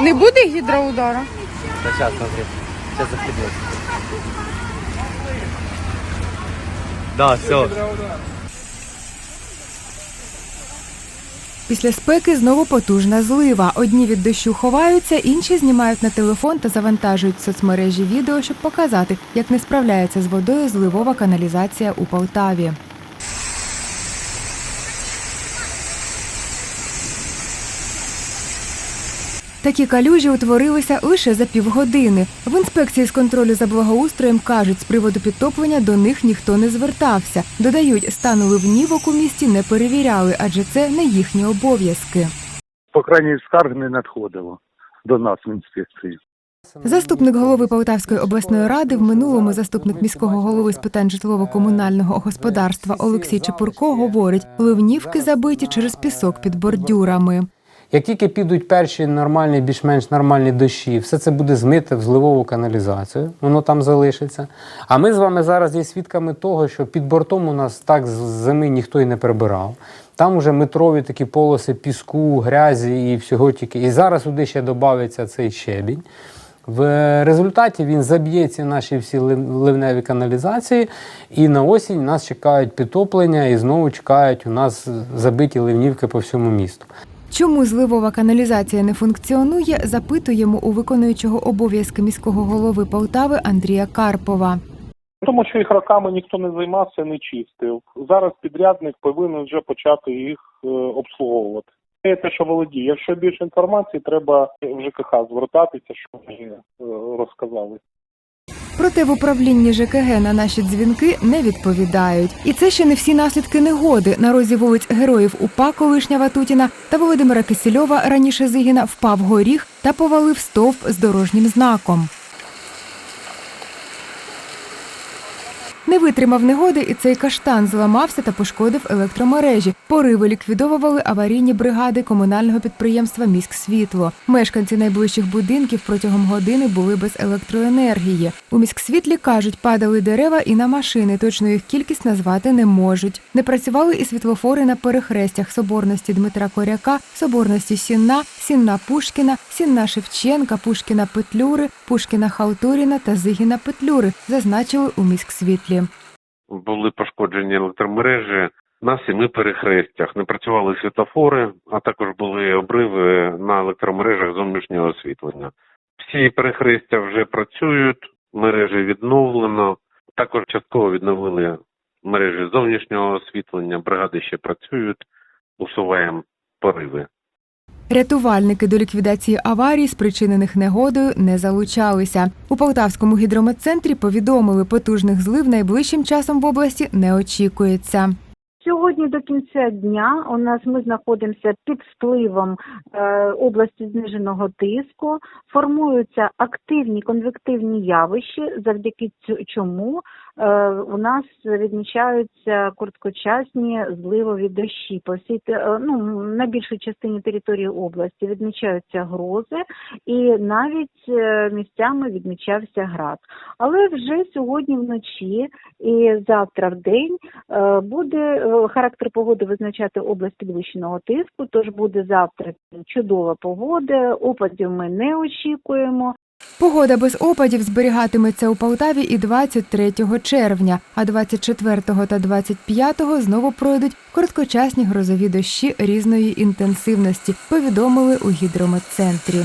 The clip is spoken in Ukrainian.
Не буде гідроудара? Да сейчас, смотри. Сейчас захлебнется. Да, все. Після спеки знову потужна злива. Одні від дощу ховаються, інші знімають на телефон та завантажують в соцмережі відео, щоб показати, як не справляється з водою зливова каналізація у Полтаві. Такі калюжі утворилися лише за півгодини. В інспекції з контролю за благоустроєм кажуть, з приводу підтоплення до них ніхто не звертався. Додають, стану ливнівок у місті не перевіряли, адже це не їхні обов'язки. по крайній скарг не надходило до нас в інспекції. Заступник голови Полтавської обласної ради, в минулому заступник міського голови з питань житлово-комунального господарства Олексій Чепурко говорить, ливнівки забиті через пісок під бордюрами. Як тільки підуть перші нормальні, більш-менш нормальні дощі, все це буде змите в зливову каналізацію, воно там залишиться. А ми з вами зараз є свідками того, що під бортом у нас так з зими ніхто і не прибирав. Там уже метрові такі полоси піску, грязі і всього тільки. І зараз туди ще додається цей щебінь. В результаті він заб'є ці наші всі ливневі каналізації, і на осінь нас чекають підтоплення, і знову чекають у нас забиті ливнівки по всьому місту. Чому зливова каналізація не функціонує, запитуємо у виконуючого обов'язки міського голови Полтави Андрія Карпова. Тому що їх роками ніхто не займався, не чистив. Зараз підрядник повинен вже почати їх е, обслуговувати. Це те, що володіє. Якщо більше інформації, треба в ЖКХ звертатися, вони е, розказали. Проте в управлінні ЖКГ на наші дзвінки не відповідають. І це ще не всі наслідки негоди. На розі вулиць героїв УПА колишня Ватутіна та Володимира Кисельова раніше Зигіна впав горіх та повалив стовп з дорожнім знаком. Не витримав негоди, і цей каштан зламався та пошкодив електромережі. Пориви ліквідовували аварійні бригади комунального підприємства Міськсвітло. Мешканці найближчих будинків протягом години були без електроенергії. У міськсвітлі кажуть, падали дерева і на машини. Точно їх кількість назвати не можуть. Не працювали і світлофори на перехрестях соборності Дмитра Коряка, соборності Сінна, Сінна Пушкіна, Сінна Шевченка, Пушкіна Петлюри, Пушкіна Халтуріна та Зигіна Петлюри, зазначили у міськсвітлі. Були пошкоджені електромережі на семи перехрестях. Не працювали світофори, а також були обриви на електромережах зовнішнього освітлення. Всі перехрестя вже працюють, мережі відновлено. Також частково відновили мережі зовнішнього освітлення. Бригади ще працюють, усуваємо пориви. Рятувальники до ліквідації аварій, спричинених негодою, не залучалися. У Полтавському гідрометцентрі повідомили, потужних злив найближчим часом в області не очікується. Сьогодні до кінця дня у нас ми знаходимося під впливом е, області зниженого тиску. Формуються активні конвективні явища, завдяки чому у нас відмічаються короткочасні зливові дощі. По всій е, ну, на більшій частині території області відмічаються грози, і навіть е, місцями відмічався град. Але вже сьогодні вночі і завтра в день е, буде е, характер погоди визначати область підвищеного тиску. Тож буде завтра чудова погода. Опадів ми не очікуємо. Погода без опадів зберігатиметься у Полтаві і 23 червня, а 24 та 25 знову пройдуть короткочасні грозові дощі різної інтенсивності, повідомили у гідрометцентрі.